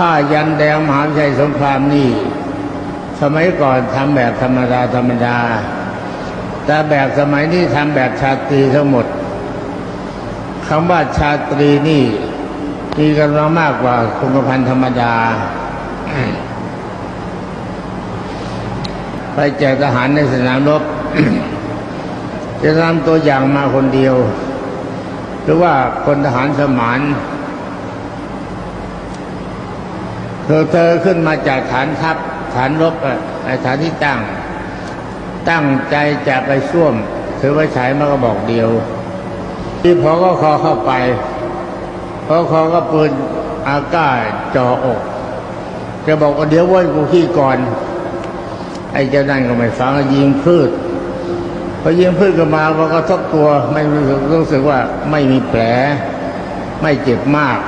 ผ้ายันแดงมหาวิทยาลัยสงครามนี่ สมัยก่อนทำแบบธรรมดาธรรมดา แต่แบบสมัยนี้ทำแบบชาตรีทั้งหมดคำว่าชาตรีนี่มีกำลังมากกว่าคงกระพันธรรมดา ไปแจกทหารในสนามรบจะนำตัวอย่างมาคนเดียว หรือว่าคนทหารสมาน เธอเธอขึ้นมาจากฐานทัพฐานรบอะไอ้ฐานที่ตั้ง ตั้งใจจะไปส้วมถือไว้ฉายมากระบอกเดียว ที่พอก็คอเข้าไปพอคอก็ปืนอาก้าจ่ออกแกบอกว่าเดี๋ยวว้ยกูขี้ก่อน ไอ้เจ้านั่นก็ไม่ฟังยิงพืชพอยิงพืชก็มาพอกระทบตัวไม่รู้สึกรู้สึกว่าไม่มีแผล ไม่เจ็บมาก